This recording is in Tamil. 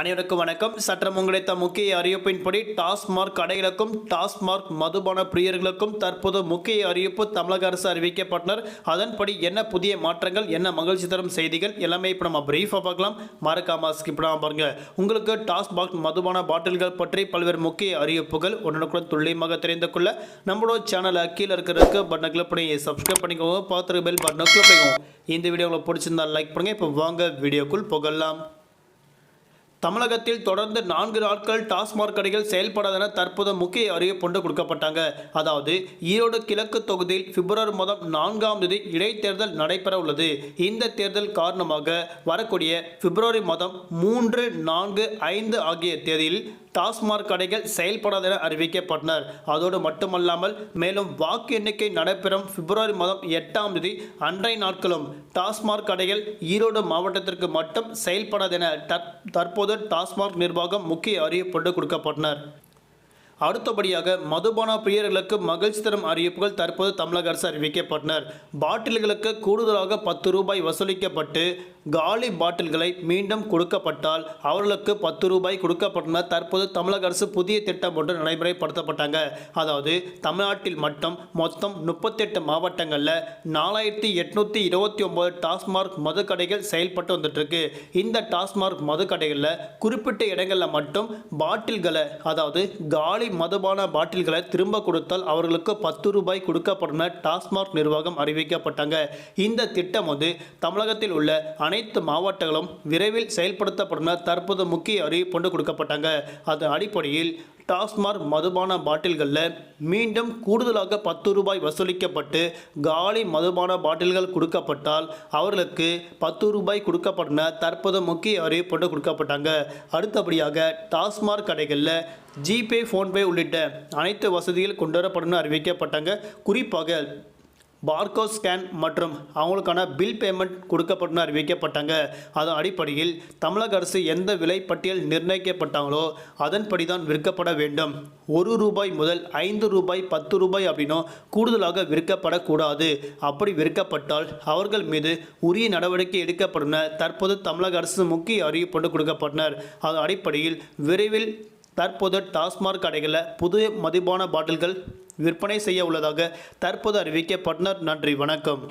அனைவருக்கும் வணக்கம். சற்றம் கிடைத்த முக்கிய அறிவிப்பின்படி டாஸ்மார்க் கடைகளுக்கும் டாஸ்மார்க் மதுபான பிரியர்களுக்கும் தற்போது முக்கிய அறிவிப்பு தமிழக அரசு அறிவிக்கப்பட்டனர் அதன்படி என்ன புதிய மாற்றங்கள் என்ன மகிழ்ச்சி தரும் செய்திகள் எல்லாமே இப்போ நம்ம பிரீஃபாக பார்க்கலாம். மறக்காம ஸ்கிப் பாருங்க. உங்களுக்கு டாஸ்மார்க் மதுபான பாட்டில்கள் பற்றி பல்வேறு முக்கிய அறிவிப்புகள் உடனுக்குடன் துல்லியமாக தெரிந்து கொள்ள நம்மளோட சேனலை கீழே இருக்கிறதுக்கு பட்டனை கிளிக் பண்ணி சப்ஸ்கிரைப் பண்ணிக்கோங்க. பார்த்துருக்க பெல் பட்டனை கிளிக் பண்ணிக்கோங்க. இந்த வீடியோ உங்களுக்கு பிடிச்சிருந்தா லைக் பண்ணுங்கள் இப்போ வாங்க வீடியோக்குள் புகழலாம் தமிழகத்தில் தொடர்ந்து நான்கு நாட்கள் டாஸ்மாக் கடைகள் செயல்படாதென தற்போது முக்கிய அறிவிப்பு கொடுக்கப்பட்டாங்க. அதாவது ஈரோடு கிழக்கு தொகுதியில் பிப்ரவரி மாதம் நான்காம் தேதி இடைத்தேர்தல் நடைபெற உள்ளது. இந்த தேர்தல் காரணமாக வரக்கூடிய பிப்ரவரி மாதம் மூன்று நான்கு ஐந்து ஆகிய தேதியில் டாஸ்மாக் கடைகள் செயல்படாதென அறிவிக்கப்பட்டனர். அதோடு மட்டுமல்லாமல் மேலும் வாக்கு எண்ணிக்கை நடைபெறும் பிப்ரவரி மாதம் எட்டாம் தேதி அன்றைய நாட்களும் டாஸ்மாக் கடைகள் ஈரோடு மாவட்டத்திற்கு மட்டும் செயல்படாதென என தற்போது டாஸ்மாக் நிர்வாகம் முக்கிய அறிவிப்பு கொடுக்கப்பட்டனர். அடுத்தபடியாக மதுபான பிரியர்களுக்கு மகிழ்ச்சி தரும் அறிவிப்புகள் தற்போது தமிழக அரசு அறிவிக்கப்பட்டனர். பாட்டில்களுக்கு கூடுதலாக பத்து ரூபாய் வசூலிக்கப்பட்டு காலி பாட்டில்களை மீண்டும் கொடுக்கப்பட்டால் அவர்களுக்கு பத்து ரூபாய் கொடுக்கப்பட்டன தற்போது தமிழக அரசு புதிய திட்டம் ஒன்று நடைமுறைப்படுத்தப்பட்டாங்க. அதாவது தமிழ்நாட்டில் மட்டும் மொத்தம் முப்பத்தெட்டு மாவட்டங்களில் நாலாயிரத்தி எட்நூற்றி இருபத்தி ஒம்பது டாஸ்மார்க் மதுக்கடைகள் செயல்பட்டு வந்துட்டு இந்த டாஸ்மார்க் மதுக்கடைகளில் குறிப்பிட்ட இடங்களில் மட்டும் பாட்டில்களை அதாவது காலி மதுபான பாட்டில்களை திரும்ப கொடுத்தால் அவர்களுக்கு பத்து ரூபாய் கொடுக்கப்படும் டாஸ்மாக் நிர்வாகம் அறிவிக்கப்பட்டாங்க. இந்த திட்டம் வந்து தமிழகத்தில் உள்ள அனைத்து மாவட்டங்களும் விரைவில் செயல்படுத்தப்படும் தற்போது முக்கிய அறிவிப்பு கொண்டு கொடுக்கப்பட்டாங்க. அதன் அடிப்படையில் டாஸ்மார்க் மதுபான பாட்டில்களில் மீண்டும் கூடுதலாக பத்து ரூபாய் வசூலிக்கப்பட்டு காலி மதுபான பாட்டில்கள் கொடுக்கப்பட்டால் அவர்களுக்கு பத்து ரூபாய் கொடுக்கப்பட்டன தற்போது முக்கிய அறிவிப்பு கொடுக்கப்பட்டாங்க. அடுத்தபடியாக டாஸ்மார்க் கடைகளில் ஜிபே ஃபோன்பே உள்ளிட்ட அனைத்து வசதிகள் கொண்டு வரப்படும் அறிவிக்கப்பட்டாங்க. குறிப்பாக பார்கோ ஸ்கேன் மற்றும் அவங்களுக்கான பில் பேமெண்ட் கொடுக்கப்படும் அறிவிக்கப்பட்டாங்க. அதன் அடிப்படையில் தமிழக அரசு எந்த விலை பட்டியல் நிர்ணயிக்கப்பட்டாங்களோ அதன்படி தான் விற்கப்பட வேண்டும். ஒரு ரூபாய் முதல் ஐந்து ரூபாய் பத்து ரூபாய் அப்படின்னும் கூடுதலாக விற்கப்படக்கூடாது. அப்படி விற்கப்பட்டால் அவர்கள் மீது உரிய நடவடிக்கை எடுக்கப்படும் தற்போது தமிழக அரசு முக்கிய அறிவிப்பு கொடுக்கப்பட்டனர். அதன் அடிப்படையில் விரைவில் தற்போது டாஸ்மாக் கடைகளில் புது மதுபான பாட்டில்கள் விற்பனை செய்ய உள்ளதாக தற்போது அறிவிக்கப்பட்டனர் நன்றி வணக்கம்